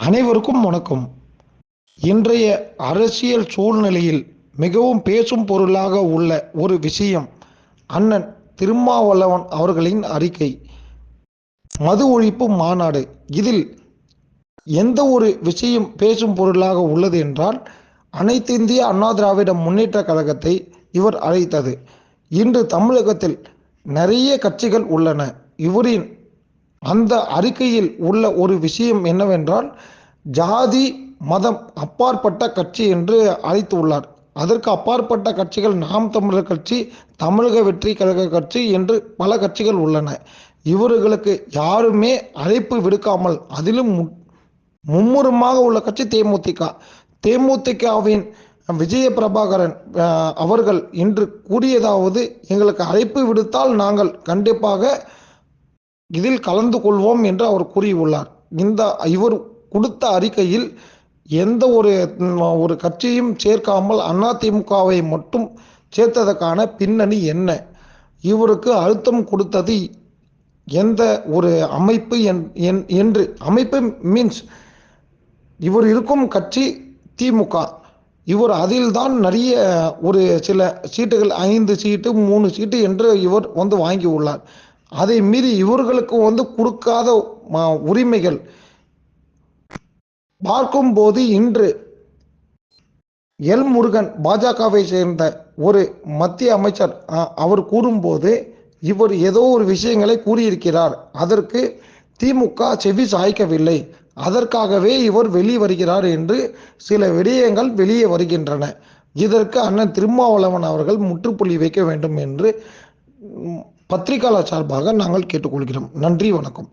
அனைவருக்கும் வணக்கம். இன்றைய அரசியல் சூழ்நிலையில் மிகவும் பேசும் பொருளாக உள்ள ஒரு விஷயம் அண்ணன் திருமாவளவன் அவர்களின் அறிக்கை. மது ஒழிப்பு மாநாடு. இதில் எந்த ஒரு விஷயம் பேசும் பொருளாக உள்ளது என்றால் அனைத்து இந்திய அண்ணா திராவிட முன்னேற்ற கழகத்தை இவர் அழைத்தது. இன்று தமிழகத்தில் நிறைய கட்சிகள் உள்ளன. இவரின் அந்த அறிக்கையில் உள்ள ஒரு விஷயம் என்னவென்றால் ஜாதி மதம் அப்பாற்பட்ட கட்சி என்று அழைத்து உள்ளார். அதற்கு அப்பாற்பட்ட கட்சிகள் நாம் தமிழர் கட்சி தமிழக வெற்றி கழக கட்சி என்று பல கட்சிகள் உள்ளன. இவர்களுக்கு யாருமே அழைப்பு விடுக்காமல் அதிலும் மு- மும்முரமாக உள்ள கட்சி தேமுதிக. தேமுதிகவின் விஜய பிரபாகரன் அவர்கள் இன்று கூறியதாவது எங்களுக்கு அழைப்பு விடுத்தால் நாங்கள் கண்டிப்பாக இதில் கலந்து கொள்வோம் என்று அவர் கூறியுள்ளார். இந்த இவர் கொடுத்த அறிக்கையில் எந்த ஒரு ஒரு கட்சியும் சேர்க்காமல் அதிமுகவை மட்டும் சேர்த்ததற்கான பின்னணி என்ன? இவருக்கு அழுத்தம் கொடுத்தது எந்த ஒரு அமைப்பு என்- என்- என்று. அமைப்பு மீன்ஸ் இவர் இருக்கும் கட்சி திமுக. இவர் அதில்தான் நிறைய ஒரு சில சீட்டுகள் ஐந்து சீட்டு மூணு சீட்டு என்று இவர் வந்து வாங்கி உள்ளார் அதை மீறி இவர்களுக்கு வந்து கொடுக்காத ம- உரிமைகள். பார்க்கும்போது இன்று எல் முருகன் பாஜகவை சேர்ந்த ஒரு மத்திய அமைச்சர் அவர் கூறும்போது இவர் ஏதோ ஒரு விஷயங்களை கூறியிருக்கிறார். அதற்கு திமுக செவி சாய்க்கவில்லை. அதற்காகவே இவர் வெளியே வருகிறார் என்று சில விடயங்கள் வெளியே வருகின்றன. இதற்கு அண்ணன் திருமாவளவன் அவர்கள் முற்றுப்புள்ளி வைக்க வேண்டும் என்று பத்திரிகையாளர் சார்பாக நாங்கள் கேட்டுக்கொள்கிறோம். நன்றி வணக்கம்.